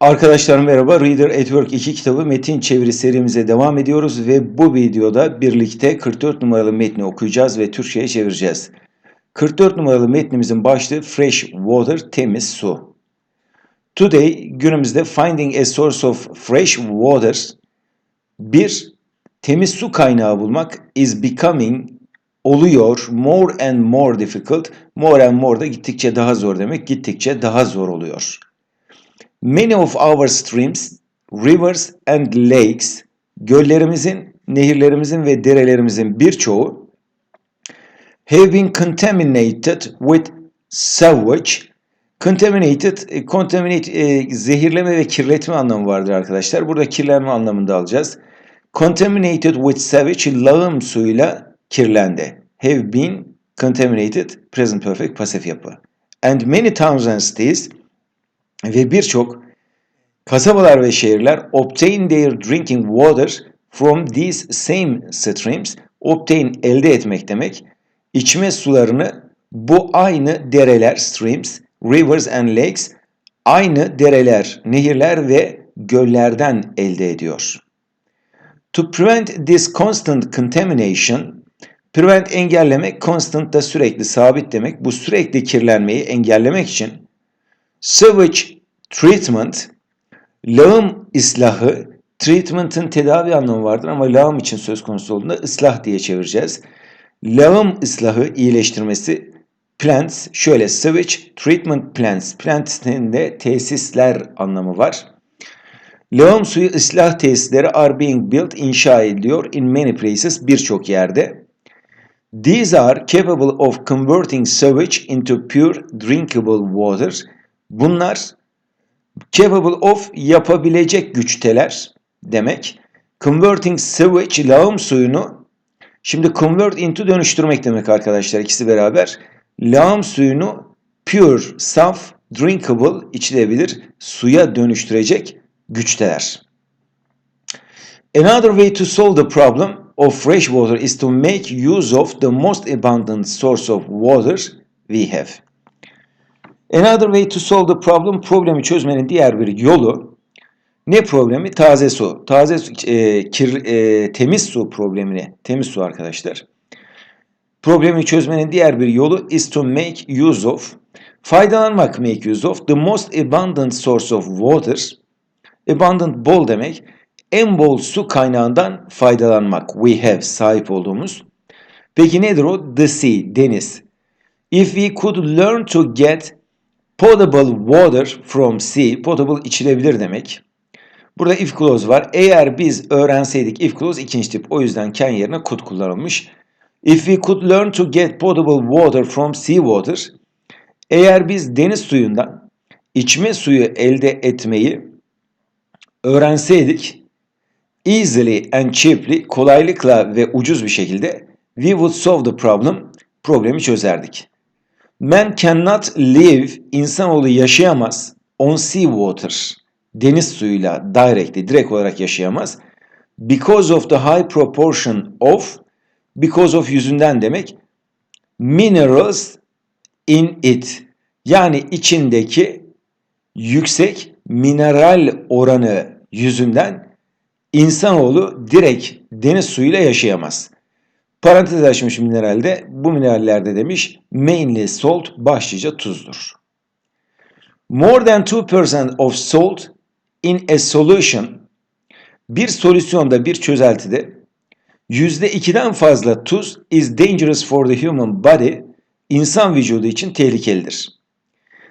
Arkadaşlar merhaba. Reader at Work 2 kitabı metin çeviri serimize devam ediyoruz ve bu videoda birlikte 44 numaralı metni okuyacağız ve Türkçe'ye çevireceğiz. 44 numaralı metnimizin başlığı Fresh Water, temiz su. Today günümüzde finding a source of fresh water bir temiz su kaynağı bulmak is becoming oluyor more and more difficult. More and more da gittikçe daha zor demek. Gittikçe daha zor oluyor. Many of our streams, rivers and lakes, göllerimizin, nehirlerimizin ve derelerimizin birçoğu have been contaminated with sewage. Contaminated, e, contaminate, e, zehirleme ve kirletme anlamı vardır arkadaşlar. Burada kirlenme anlamında alacağız. Contaminated with sewage, lağım suyuyla kirlendi. Have been contaminated, present perfect pasif yapı. And many towns and cities, ve birçok kasabalar ve şehirler obtain their drinking water from these same streams. Obtain elde etmek demek. İçme sularını bu aynı dereler, streams, rivers and lakes aynı dereler, nehirler ve göllerden elde ediyor. To prevent this constant contamination, prevent engellemek, constant da sürekli, sabit demek. Bu sürekli kirlenmeyi engellemek için Sewage treatment, lağım ıslahı, treatment'ın tedavi anlamı vardır ama lağım için söz konusu olduğunda ıslah diye çevireceğiz. Lağım ıslahı iyileştirmesi plants şöyle sewage treatment plants plants'in de tesisler anlamı var. Lağım suyu ıslah tesisleri are being built inşa ediliyor in many places birçok yerde. These are capable of converting sewage into pure drinkable water. Bunlar capable of yapabilecek güçteler demek. Converting sewage lağım suyunu şimdi convert into dönüştürmek demek arkadaşlar ikisi beraber. Lağım suyunu pure, saf, drinkable içilebilir suya dönüştürecek güçteler. Another way to solve the problem of fresh water is to make use of the most abundant source of water we have. Another way to solve the problem, problemi çözmenin diğer bir yolu ne problemi? Taze su. Taze su, e, kir, e, temiz su problemini. Temiz su arkadaşlar. Problemi çözmenin diğer bir yolu is to make use of faydalanmak make use of the most abundant source of water. Abundant bol demek. En bol su kaynağından faydalanmak. We have sahip olduğumuz. Peki nedir o? The sea, deniz. If we could learn to get Potable water from sea, potable içilebilir demek. Burada if clause var. Eğer biz öğrenseydik if clause ikinci tip. O yüzden can yerine could kullanılmış. If we could learn to get potable water from sea water. Eğer biz deniz suyundan içme suyu elde etmeyi öğrenseydik easily and cheaply, kolaylıkla ve ucuz bir şekilde we would solve the problem, problemi çözerdik. Man cannot live, insanoğlu yaşayamaz on sea water, deniz suyuyla directly, direkt olarak yaşayamaz. Because of the high proportion of, because of yüzünden demek, minerals in it. Yani içindeki yüksek mineral oranı yüzünden insanoğlu direkt deniz suyuyla yaşayamaz. Parantez açmış mineralde bu minerallerde demiş mainly salt başlıca tuzdur. More than 2% of salt in a solution bir solüsyonda bir çözeltide %2'den fazla tuz is dangerous for the human body insan vücudu için tehlikelidir.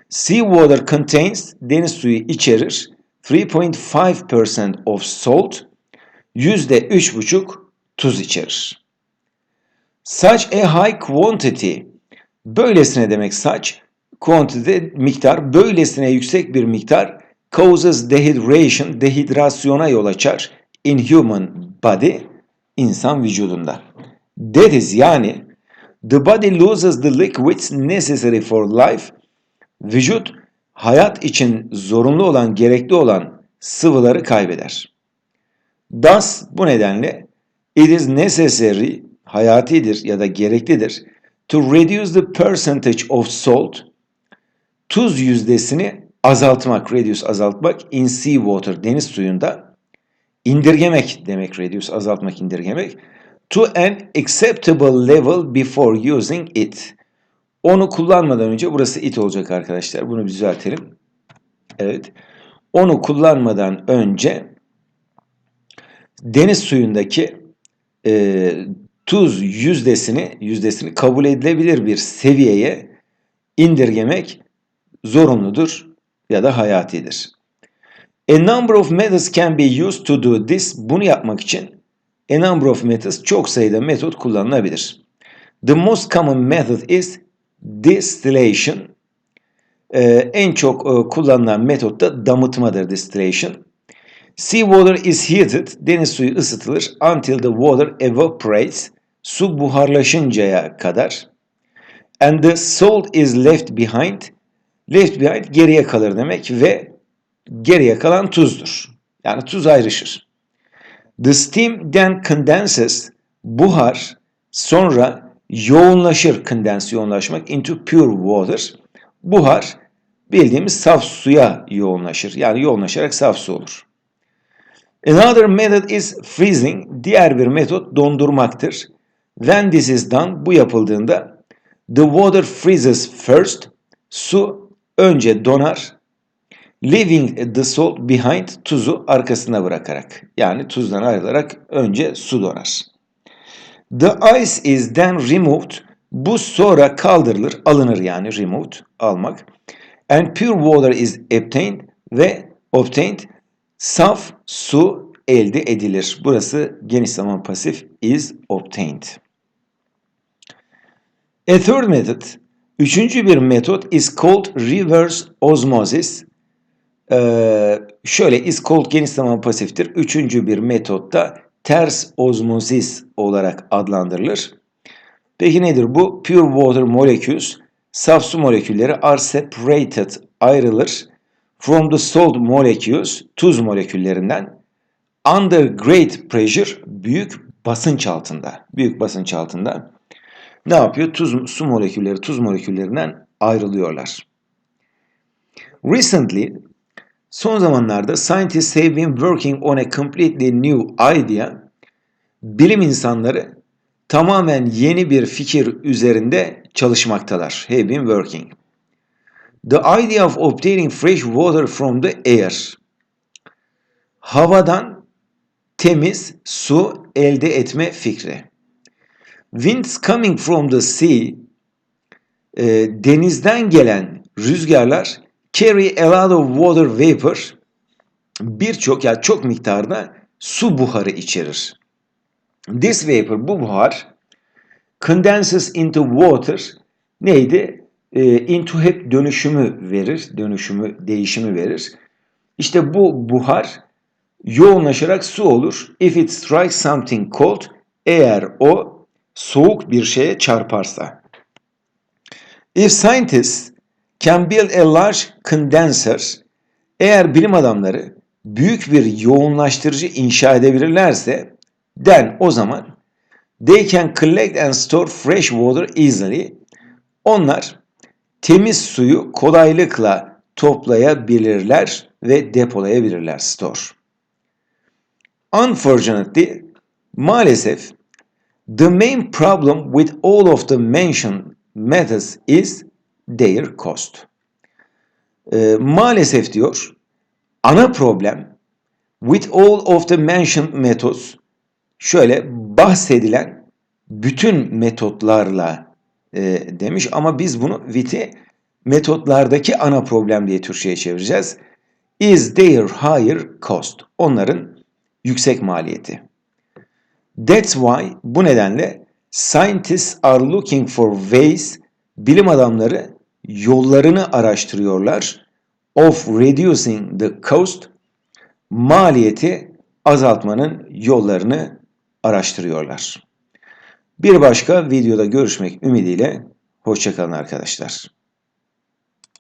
Sea water contains deniz suyu içerir 3.5% of salt %3.5 tuz içerir. Such a high quantity. Böylesine demek such. Quantity miktar. Böylesine yüksek bir miktar causes dehydration. Dehidrasyona yol açar. In human body. insan vücudunda. That is yani the body loses the liquids necessary for life. Vücut hayat için zorunlu olan, gerekli olan sıvıları kaybeder. Thus bu nedenle it is necessary hayatidir ya da gereklidir. To reduce the percentage of salt, tuz yüzdesini azaltmak, reduce azaltmak, in sea water deniz suyunda indirgemek demek reduce azaltmak, indirgemek. To an acceptable level before using it. Onu kullanmadan önce burası it olacak arkadaşlar. Bunu düzeltelim. Evet. Onu kullanmadan önce deniz suyundaki e, tuz yüzdesini yüzdesini kabul edilebilir bir seviyeye indirgemek zorunludur ya da hayatidir. A number of methods can be used to do this. Bunu yapmak için a number of methods çok sayıda metot kullanılabilir. The most common method is distillation. Ee, en çok e, kullanılan metot da damıtmadır distillation. Sea water is heated. Deniz suyu ısıtılır until the water evaporates. Su buharlaşıncaya kadar. And the salt is left behind. Left behind geriye kalır demek ve geriye kalan tuzdur. Yani tuz ayrışır. The steam then condenses. Buhar sonra yoğunlaşır. Condense yoğunlaşmak into pure water. Buhar bildiğimiz saf suya yoğunlaşır. Yani yoğunlaşarak saf su olur. Another method is freezing. Diğer bir metot dondurmaktır. When this is done, bu yapıldığında the water freezes first. Su önce donar. Leaving the salt behind, tuzu arkasına bırakarak. Yani tuzdan ayrılarak önce su donar. The ice is then removed. Bu sonra kaldırılır, alınır yani removed, almak. And pure water is obtained ve obtained saf su elde edilir. Burası geniş zaman pasif is obtained. A third method, üçüncü bir metot is called reverse osmosis. Ee, şöyle is called geniş zaman pasiftir. Üçüncü bir metotta ters ozmosis olarak adlandırılır. Peki nedir bu? Pure water molecules, saf su molekülleri are separated, ayrılır. From the salt molecules, tuz moleküllerinden. Under great pressure, büyük basınç altında. Büyük basınç altında. Ne yapıyor? Tuz, su molekülleri, tuz moleküllerinden ayrılıyorlar. Recently, son zamanlarda scientists have been working on a completely new idea. Bilim insanları tamamen yeni bir fikir üzerinde çalışmaktalar. Have been working. The idea of obtaining fresh water from the air. Havadan temiz su elde etme fikri. Winds coming from the sea. E, denizden gelen rüzgarlar carry a lot of water vapor. Birçok ya yani çok miktarda su buharı içerir. This vapor, bu buhar condenses into water neydi? E, into hep dönüşümü verir, dönüşümü, değişimi verir. İşte bu buhar yoğunlaşarak su olur. If it strikes something cold, eğer o soğuk bir şeye çarparsa. If scientists can build a large condenser, eğer bilim adamları büyük bir yoğunlaştırıcı inşa edebilirlerse, then o zaman they can collect and store fresh water easily. Onlar temiz suyu kolaylıkla toplayabilirler ve depolayabilirler store. Unfortunately, maalesef the main problem with all of the mentioned methods is their cost. E, maalesef diyor, ana problem with all of the mentioned methods şöyle bahsedilen bütün metotlarla e, demiş ama biz bunu with'i metotlardaki ana problem diye Türkçe'ye çevireceğiz. Is their higher cost. Onların yüksek maliyeti. That's why bu nedenle scientists are looking for ways bilim adamları yollarını araştırıyorlar of reducing the cost maliyeti azaltmanın yollarını araştırıyorlar. Bir başka videoda görüşmek ümidiyle hoşçakalın arkadaşlar.